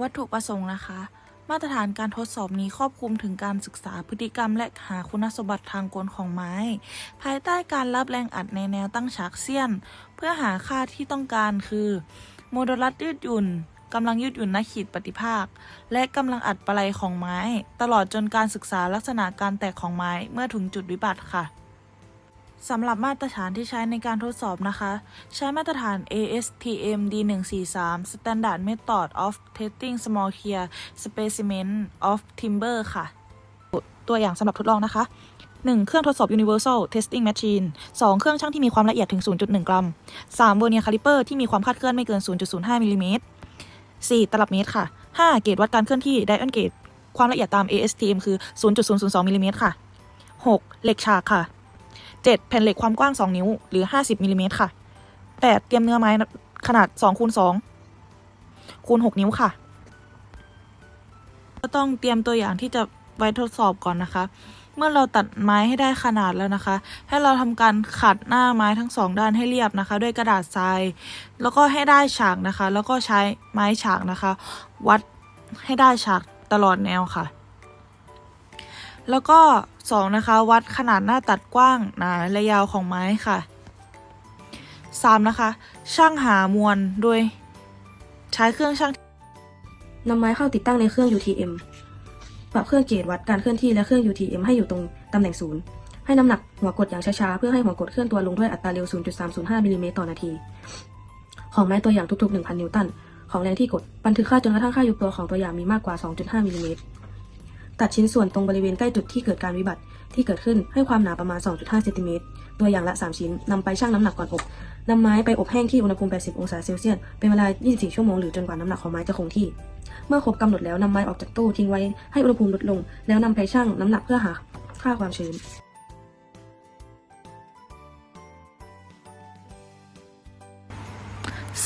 วัตถุประสงค์นะคะ มาตรฐานการทดสอบนี้ครอบคลุมถึงการศึกษาพฤติกรรมและหาคุณสมบัติทางกลของไม้ ภายใต้การรับแรงอัดในแนวตั้งฉากเสี้ยน เพื่อหาค่าที่ต้องการคือโมดูลัสยืดหยุ่นกำลังยืดหยุ่นณขีดปฏิภาค และกำลังอัดปลัยของไม้ ตลอดจนการศึกษาลักษณะการแตกของไม้เมื่อถึงจุดวิบัติค่ะ สำหรับมาตรฐานที่ใช้ในการทดสอบนะคะ ใช้มาตรฐาน ASTM D143 Standard Method of Testing Small Tier Specimen of Timber ค่ะ ตัวอย่างสำหรับทดลองนะคะ 1. เครื่องทดสอบ Universal Testing Machine 2. เครื่องช่างที่มีความละเอียดถึง 0.1 กรัม 3. Vernier Caliper ที่มีความคลาดเคลื่อนไม่เกิน 0.05มิลลิเมตร 4. ตลับเมตรค่ะ 5. เกจวัดการเคลื่อนที่ Dial Gauge ความละเอียดตาม ASTM คือ 0.002มิลลิเมตรค่ะ 6. เหล็กฉากค่ะ 7. แผ่นเหล็กความกว้าง 2 นิ้ว หรือ 50มิลลิเมตรค่ะ 8. เตรียมเนื้อไม้ขนาด2คูณ2คูณ6นิ้วค่ะ ก็ต้องเตรียมตัวอย่างที่จะไว้ทดสอบก่อนนะคะ เมื่อเราตัดไม้ให้ได้ขนาดแล้วนะคะ ให้เราทำการขัดหน้าไม้ทั้งสองด้านให้เรียบนะคะ ด้วยกระดาษทราย แล้วก็ให้ได้ฉากนะคะ แล้วก็ใช้ไม้ฉากนะคะ วัดให้ได้ฉากตลอดแนวค่ะ แล้วก็สองนะคะ วัดขนาดหน้าตัดกว้างหนาและยาวของไม้ค่ะสามนะคะ ช่างหามวลโดยใช้เครื่องช่างนำไม้เข้าติดตั้งในเครื่อง UTM ปรับเครื่องเกจวัดการเคลื่อนที่และเครื่อง UTM ให้อยู่ตรงตำแหน่งศูนย์ให้น้ำหนักหัวกดอย่างช้าๆ เพื่อให้หัวกดเคลื่อนตัวลงด้วยอัตราเร็ว 0.305มิลลิเมตรต่อนาที ของไม้ตัวอย่างทุกๆ 1,000 นิวตัน ของแรงที่กด บันทึกค่าจนกระทั่งค่ายุบตัวของตัวอย่างมีมากกว่า 2.5มิลลิเมตร ตัดชิ้นส่วนตรงบริเวณใกล้จุดที่เกิดการวิบัติที่เกิดขึ้นให้ความหนาประมาณ 2.5เซนติเมตรตัวอย่างละ 3 ชิ้นนำไปชั่งน้ำหนักก่อนอบนำไม้ไปอบแห้งที่อุณหภูมิ 80 องศาเซลเซียส เป็นเวลา 24 ชั่วโมง หรือจนกว่าน้ำหนักของไม้จะคงที่ เมื่อครบกำหนดแล้วนำไม้ออกจากตู้ทิ้งไว้ให้อุณหภูมิลดลง แล้วนำไปชั่งน้ำหนักเพื่อหาค่าความชื้น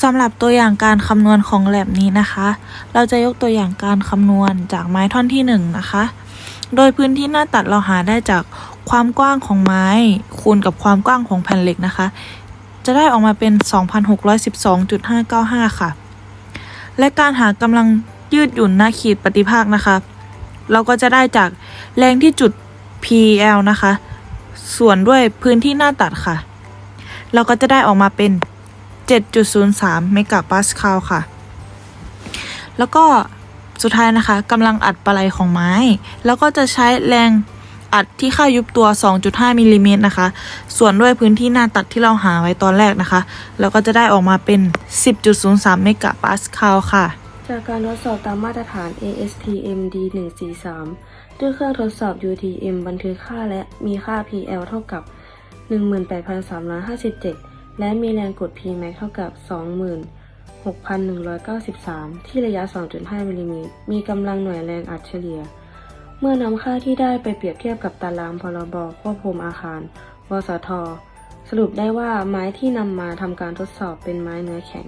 สำหรับตัวอย่างการคำนวณของแลบนี้นะคะ เราจะยกตัวอย่างการคำนวณจากไม้ท่อนที่1นงนะคะ โดยพื้นที่หน้าตัดเราหาได้จากความกว้างของไม้ คูณกับความกว้างของแผ่นเหล็กนะคะ จะได้ออกมาเป็น 2,612.595 ค่ะ และการหากำลังยืดหยุ่นหน้าขีดปฏิภาคนะคะ เราก็จะได้จากแรงที่จุด PL นะคะ ส่วนด้วยพื้นที่หน้าตัดค่ะ เราก็จะได้ออกมาเป็น 7.03 เมกะปาสคาลค่ะ แล้วก็สุดท้ายนะคะกำลังอัดปลัยของไม้ แล้วก็จะใช้แรงอัดที่ค่ายุบตัว 2.5มิลลิเมตรนะคะ ส่วนด้วยพื้นที่หน้าตัดที่เราหาไว้ตอนแรกนะคะ แล้วก็จะได้ออกมาเป็น 10.03 เมกะปาสคาลค่ะ จากการทดสอบตามมาตรฐาน ASTM D143 ด้วยเครื่องทดสอบ UTM บันทึกค่าและมีค่า PL เท่ากับ 18,357 และมีแรงกด Pmax เท่ากับ 26,193 ที่ระยะ 2.5มิลลิเมตร มีกำลังหน่วยแรงอัดเฉลี่ย เมื่อนำค่าที่ได้ไปเปรียบเทียบกับตารางพรบควบคุมอาคาร วสท สรุปได้ว่าไม้ที่นำมาทำการทดสอบเป็นไม้เนื้อแข็ง